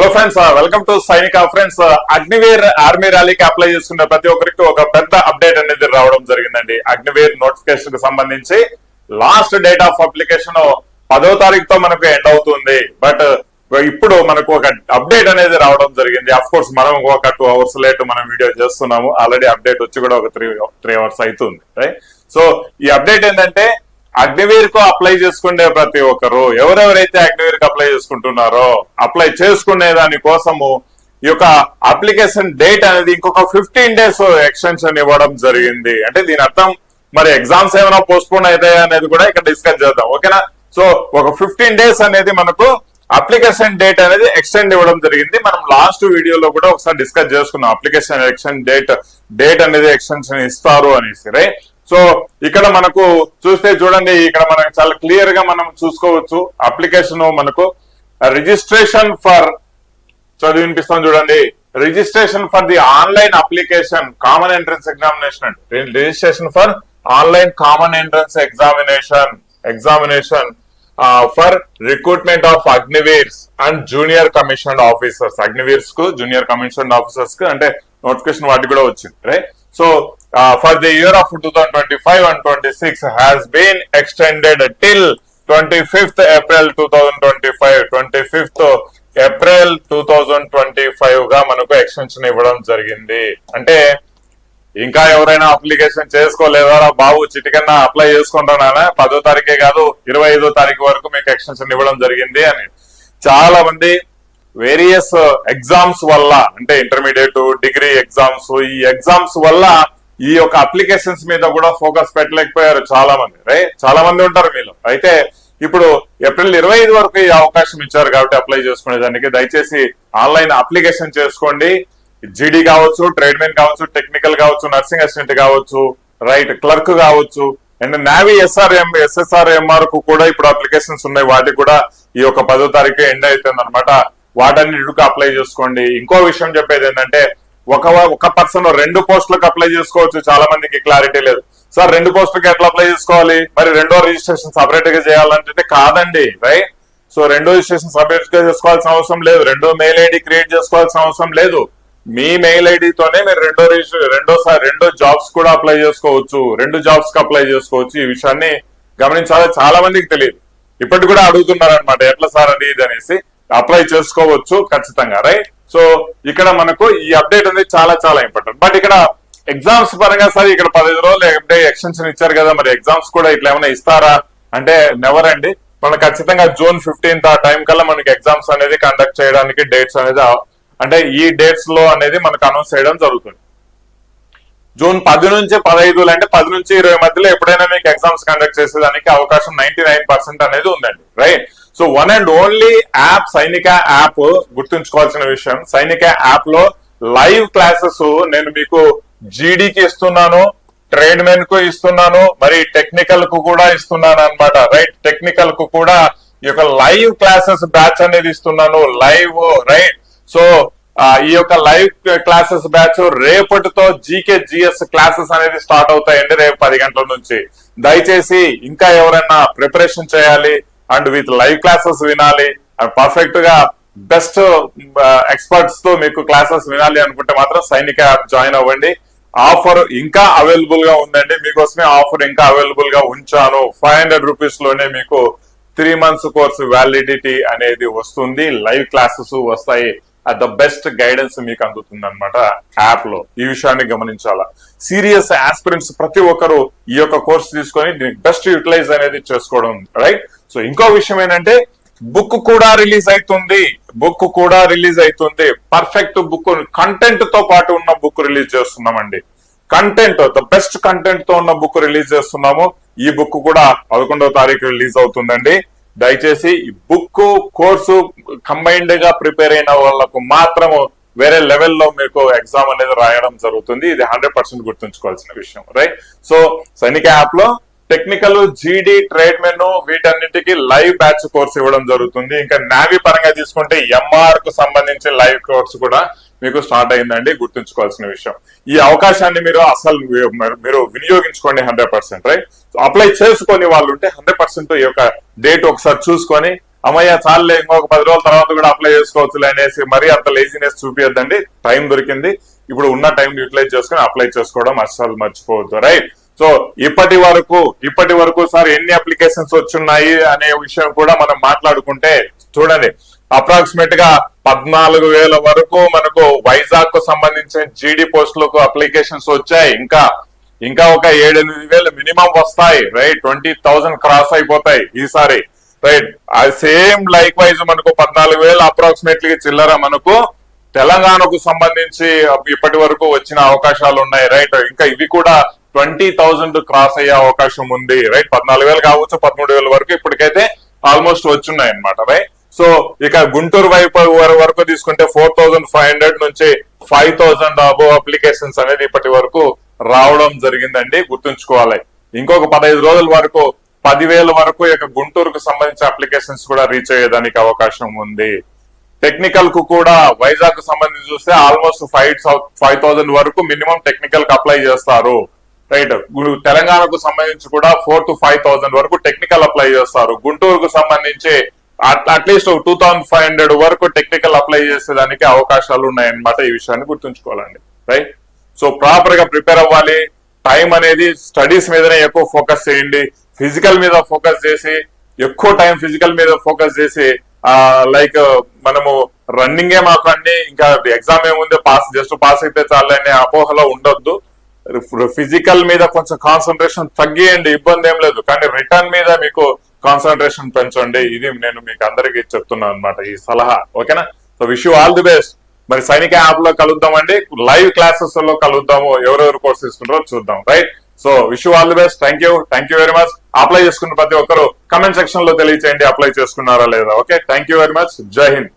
Hello friends welcome to Sainika friends Agniveer army ర్యాలీకి apply చేసుకున్న ప్రతి ఒక్కరికి ఒక పెద్ద అప్డేట్ అనేది రావడం జరిగిందండి. అగ్నివీర్ నోటిఫికేషన్కి సంబంధించి లాస్ట్ డేట్ ఆఫ్ అప్లికేషన్ పదో తారీఖుతో మనకు ఎండ్ అవుతుంది. బట్ uh, ఇప్పుడు మనకు ఒక అప్డేట్ అనేది రావడం జరిగింది. అఫ్ కోర్స్ మనం ఒక టూ అవర్స్ లేట్ మనం వీడియో చేస్తున్నాము. ఆల్రెడీ అప్డేట్ వచ్చి కూడా ఒక త్రీ త్రీ అవర్స్ అవుతుంది రైట్ సో ఈ అప్డేట్ ఏంటంటే అగ్నివీర్కు అప్లై చేసుకునే ప్రతి ఒక్కరు ఎవరెవరైతే అగ్నివీర్కు అప్లై చేసుకుంటున్నారో అప్లై చేసుకునే దాని కోసము ఈ యొక్క అప్లికేషన్ డేట్ అనేది ఇంకొక ఫిఫ్టీన్ డేస్ ఎక్స్టెన్షన్ ఇవ్వడం జరిగింది. అంటే దీని అర్థం మరి ఎగ్జామ్స్ ఏమైనా పోస్ట్పోన్ అవుతాయా అనేది కూడా ఇక్కడ డిస్కస్ చేద్దాం. ఓకేనా? సో ఒక ఫిఫ్టీన్ డేస్ అనేది మనకు అప్లికేషన్ డేట్ అనేది ఎక్స్టెండ్ ఇవ్వడం జరిగింది. మనం లాస్ట్ వీడియోలో కూడా ఒకసారి డిస్కస్ చేసుకున్నాం. అప్లికేషన్ ఎక్స్టెండ్ డేట్ డేట్ అనేది ఎక్స్టెన్షన్ ఇస్తారు అనేసి రైట్? సో ఇక్కడ మనకు చూస్తే చూడండి ఇక్కడ మనకు చాలా క్లియర్గా మనం చూసుకోవచ్చు అప్లికేషన్ మనకు. రిజిస్ట్రేషన్ ఫర్ చదివి వినిపిస్తాం చూడండి. Registration for the online application common entrance examination registration for online common entrance examination examination for recruitment of Agniveers and junior commission officers అగ్నివీర్స్కు junior commission ఆఫీసర్స్కు అంటే నోటిఫికేషన్ వాటికి కూడా వచ్చింది right so for the year of two thousand twenty five and twenty six has been extended till twenty fifth April two thousand twenty five twenty fifth April two thousand twenty ఫైవ్గా మనకు extension ఇవ్వడం జరిగింది. అంటే ఇంకా ఎవరైనా application చేసుకోలేదా బాబు చిటికన్నా apply చేసుకుంటున్నానా పదో తారీఖే కాదు ఇరవై ఐదో తారీఖు వరకు మీకు ఎక్స్టెన్షన్ ఇవ్వడం జరిగింది అని. చాలా మంది వేరియస్ ఎగ్జామ్స్ వల్ల అంటే ఇంటర్మీడియట్ డిగ్రీ ఎగ్జామ్స్ ఈ ఎగ్జామ్స్ వల్ల ఈ యొక్క అప్లికేషన్స్ మీద కూడా ఫోకస్ పెట్టలేకపోయారు చాలా మంది రైట్ చాలా మంది ఉంటారు మీలో. అయితే ఇప్పుడు ఏప్రిల్ ఇరవై ఐదు వరకు ఈ అవకాశం ఇచ్చారు కాబట్టి అప్లై చేసుకునే దానికి దయచేసి ఆన్లైన్ అప్లికేషన్ చేసుకోండి. జీడీ కావచ్చు ట్రేడ్మెన్ కావచ్చు టెక్నికల్ కావచ్చు నర్సింగ్ అసిస్టెంట్ కావచ్చు రైట్ క్లర్క్ కావచ్చు. అండ్ నావీ ఎస్ఆర్ఎం ఎస్ఎస్ఆర్ఎంఆర్కు కూడా ఇప్పుడు అప్లికేషన్స్ ఉన్నాయి. వాటికి కూడా ఈ యొక్క పదో తారీఖు ఎండ్ అవుతుంది అనమాట వాటన్నిటికి అప్లై చేసుకోండి. ఇంకో విషయం చెప్పేది ఏంటంటే ఒక ఒక పర్సన్ రెండు పోస్టులకు అప్లై చేసుకోవచ్చు. చాలా మందికి క్లారిటీ లేదు. సార్ రెండు పోస్టులకు ఎట్లా అప్లై చేసుకోవాలి? మరి రెండో రిజిస్ట్రేషన్ సపరేట్గా చేయాలంటే కాదండి రైట్ సో రెండో రిజిస్ట్రేషన్ సపరేట్గా చేసుకోవాల్సిన అవసరం లేదు. రెండో మెయిల్ ఐడి క్రియేట్ చేసుకోవాల్సిన అవసరం లేదు. మీ మెయిల్ ఐడితోనే మీరు రెండో రిజిస్టర్ రెండోసారి రెండో జాబ్స్ కూడా అప్లై చేసుకోవచ్చు. రెండు జాబ్స్కి అప్లై చేసుకోవచ్చు. ఈ విషయాన్ని గమనించాలి. చాలా మందికి తెలియదు. ఇప్పటికి కూడా అడుగుతున్నారు అనమాట ఎట్లా సార్ అది ఇది అనేసి. అప్లై చేసుకోవచ్చు ఖచ్చితంగా రైట్ సో ఇక్కడ మనకు ఈ అప్డేట్ అనేది చాలా చాలా ఇంపార్టెంట్ బట్ ఇక్కడ ఎగ్జామ్స్ పరంగా సరే ఇక్కడ పదిహేను రోజులు ఎప్పుడే ఎక్స్టెన్షన్ ఇచ్చారు కదా మరి ఎగ్జామ్స్ కూడా ఇట్లా ఏమైనా ఇస్తారా? అంటే నెవర్ అండి. మనకు ఖచ్చితంగా జూన్ ఫిఫ్టీన్త్ ఆ టైం కల్లా మనకి ఎగ్జామ్స్ అనేది కండక్ట్ చేయడానికి డేట్స్ అనేది ఆ- అంటే ఈ డేట్స్లో అనేది మనకు అనౌన్స్ చేయడం జరుగుతుంది. జూన్ పది నుంచి పదహైదు అంటే పది నుంచి ఇరవై మధ్యలో ఎప్పుడైనా మీకు ఎగ్జామ్స్ కండక్ట్ చేసేదానికి అవకాశం నైన్టీ అనేది ఉందండి. Right so one and only app Sainika app గుర్తుంచుకోవాల్సిన విషయం. సైనిక యాప్లో లైవ్ క్లాసెస్ నేను మీకు జీడీకి ఇస్తున్నాను ట్రేడ్ మెన్కు ఇస్తున్నాను మరి టెక్నికల్కు కూడా ఇస్తున్నాను అన్నమాట. రైట్ టెక్నికల్కు కూడా ఈ యొక్క లైవ్ క్లాసెస్ బ్యాచ్ అనేది ఇస్తున్నాను. లైవ్ రైట్ సో ఈ యొక్క లైవ్ క్లాసెస్ బ్యాచ్ రేపటితో జీకే జిఎస్ క్లాసెస్ అనేది స్టార్ట్ అవుతాయండి రేపు పది గంటల నుంచి. దయచేసి ఇంకా ఎవరైనా ప్రిపరేషన్ చేయాలి అండ్ విత్ లైవ్ క్లాసెస్ వినాలి. పర్ఫెక్ట్గా బెస్ట్ ఎక్స్పర్ట్స్తో మీకు క్లాసెస్ వినాలి అనుకుంటే మాత్రం సైనిక యాప్ జాయిన్ అవ్వండి. ఆఫర్ ఇంకా అవైలబుల్గా ఉందండి. మీకోసమే ఆఫర్ ఇంకా అవైలబుల్గా ఉంచాను. ఫైవ్ హండ్రెడ్ రూపీస్లోనే మీకు త్రీ మంత్స్ కోర్స్ వ్యాలిడిటీ అనేది వస్తుంది. లైవ్ క్లాసెస్ వస్తాయి. ద బెస్ట్ గైడెన్స్ మీకు అందుతుంది అనమాట యాప్లో. ఈ విషయాన్ని గమనించాలా? సీరియస్ ఆస్పిరెంట్స్ ప్రతి ఒక్కరు ఈ యొక్క కోర్స్ తీసుకొని దీనికి బెస్ట్ యూటిలైజ్ అనేది చేసుకోవడం రైట్ సో ఇంకో విషయం ఏంటంటే బుక్ కూడా రిలీజ్ అవుతుంది. బుక్ కూడా రిలీజ్ అవుతుంది. పర్ఫెక్ట్ బుక్ కంటెంట్తో పాటు ఉన్న బుక్ రిలీజ్ చేస్తున్నామండి. కంటెంట్ ద బెస్ట్ కంటెంట్తో ఉన్న బుక్ రిలీజ్ చేస్తున్నాము. ఈ బుక్ కూడా పదకొండవ తారీఖు రిలీజ్ అవుతుందండి. దయచేసి ఈ బుక్ కోర్సు కంబైన్డ్గా ప్రిపేర్ అయిన వాళ్ళకు మాత్రము వేరే లెవెల్లో మీకు ఎగ్జామ్ అనేది రాయడం జరుగుతుంది. ఇది హండ్రెడ్ పర్సెంట్ గుర్తుంచుకోవాల్సిన విషయం. రైట్ సో సైనిక యాప్లో టెక్నికల్ జీడీ ట్రేడ్ మెను వీటన్నిటికీ లైవ్ బ్యాచ్ కోర్స్ ఇవ్వడం జరుగుతుంది. ఇంకా నావీ పరంగా తీసుకుంటే ఎంఆర్కు సంబంధించి లైవ్ కోర్స్ కూడా మీకు స్టార్ట్ అయిందండి గుర్తుంచుకోవాల్సిన విషయం. ఈ అవకాశాన్ని మీరు అసలు మీరు- వినియోగించుకోండి హండ్రెడ్ పర్సెంట్ రైట్? అప్లై చేసుకొని వాళ్ళు ఉంటే హండ్రెడ్ పర్సెంట్ ఈ యొక్క డేట్ ఒకసారి చూసుకొని అమ్మయ్య చాలే ఇంకొక పది రోజుల తర్వాత కూడా అప్లై చేసుకోవచ్చు అనేసి మరీ అంత లేజినెస్ చూపించద్దండి టైం దొరికింది. ఇప్పుడు ఉన్న టైం యూటిలైజ్ చేసుకొని అప్లై చేసుకోవడం అస్సలు మర్చిపోవద్దు రైట్? సో ఇప్పటి వరకు ఇప్పటి వరకు సార్ ఎన్ని అప్లికేషన్స్ వచ్చున్నాయి అనే విషయం కూడా మనం మాట్లాడుకుంటే చూడండి అప్రాక్సిమేట్గా పద్నాలుగు వేల వరకు మనకు వైజాగ్కు సంబంధించిన జీడీ పోస్టులకు అప్లికేషన్స్ వచ్చాయి. ఇంకా ఇంకా ఒక ఏడెనిమిది వేలు మినిమం వస్తాయి. రైట్ ట్వంటీ థౌసండ్ క్రాస్ అయిపోతాయి ఈసారి. రైట్ సేమ్ లైక్ వైజ్ మనకు పద్నాలుగు వేలు అప్రాక్సిమేట్లీ చిల్లర మనకు తెలంగాణకు సంబంధించి ఇప్పటి వరకు వచ్చిన అవకాశాలు ఉన్నాయి. రైట్ ఇంకా ఇవి కూడా ట్వంటీ థౌసండ్ క్రాస్ అయ్యే అవకాశం ఉంది. రైట్ పద్నాలుగు వేలు కావచ్చు పదమూడు వేల వరకు ఇప్పటికైతే ఆల్మోస్ట్ వచ్చున్నాయి అనమాట రైట్ సో ఇక గుంటూరు వైపు వరకు తీసుకుంటే ఫోర్ థౌసండ్ ఫైవ్ హండ్రెడ్ నుంచి ఫైవ్ థౌజండ్ అబో అప్లికేషన్స్ అనేది ఇప్పటి వరకు రావడం జరిగిందండి గుర్తుంచుకోవాలి. ఇంకొక పదహైదు రోజుల వరకు పదివేల వరకు ఇక గుంటూరుకు సంబంధించిన అప్లికేషన్స్ కూడా రీచ్ అయ్యేదానికి అవకాశం ఉంది. టెక్నికల్కు కూడా వైజాగ్కు సంబంధించి చూస్తే ఆల్మోస్ట్ ఫైవ్ ఫైవ్ థౌసండ్ వరకు మినిమం టెక్నికల్కు అప్లై చేస్తారు. రైట్ తెలంగాణకు సంబంధించి కూడా ఫోర్ టు ఫైవ్ థౌసండ్ వరకు టెక్నికల్ అప్లై చేస్తారు. గుంటూరుకు సంబంధించి at least two thousand five hundred వరకు టెక్నికల్ అప్లై చేసేదానికి అవకాశాలు ఉన్నాయన్నమాట ఈ విషయాన్ని గుర్తుంచుకోవాలండి. రైట్ సో ప్రాపర్గా ప్రిపేర్ అవ్వాలి. టైం అనేది స్టడీస్ మీదనే ఎక్కువ ఫోకస్ చేయండి. ఫిజికల్ మీద ఫోకస్ చేసి ఎక్కువ టైం ఫిజికల్ మీద ఫోకస్ చేసి ఆ లైక్ మనము రన్నింగే మాకు అన్ని ఇంకా ఎగ్జామ్ ఏముంది పాస్ జస్ట్ పాస్ అయితే చాలు అనే అపోహలో ఉండొద్దు. ఫిజికల్ మీద కొంచెం కాన్సన్ట్రేషన్ తగ్గియండి ఇబ్బంది ఏం లేదు. కానీ రిటర్న్ మీద మీకు కాన్సన్ట్రేషన్ పెంచండి. ఇది నేను మీకు అందరికీ చెప్తున్నాను అనమాట ఈ సలహా. ఓకేనా? So wish you all the best మరి సైనిక యాప్లో కలుద్దామండి. లైవ్ క్లాసెస్లో కలుద్దాము. ఎవరెవరు కోర్స్ తీసుకుంటారో చూద్దాం. Right so wish you all the best thank you thank you very much apply చేసుకున్న ప్రతి ఒక్కరు కమెంట్ సెక్షన్లో తెలియచేయండి అప్లై చేసుకున్నారా లేదా. Okay thank you very much Jai Hind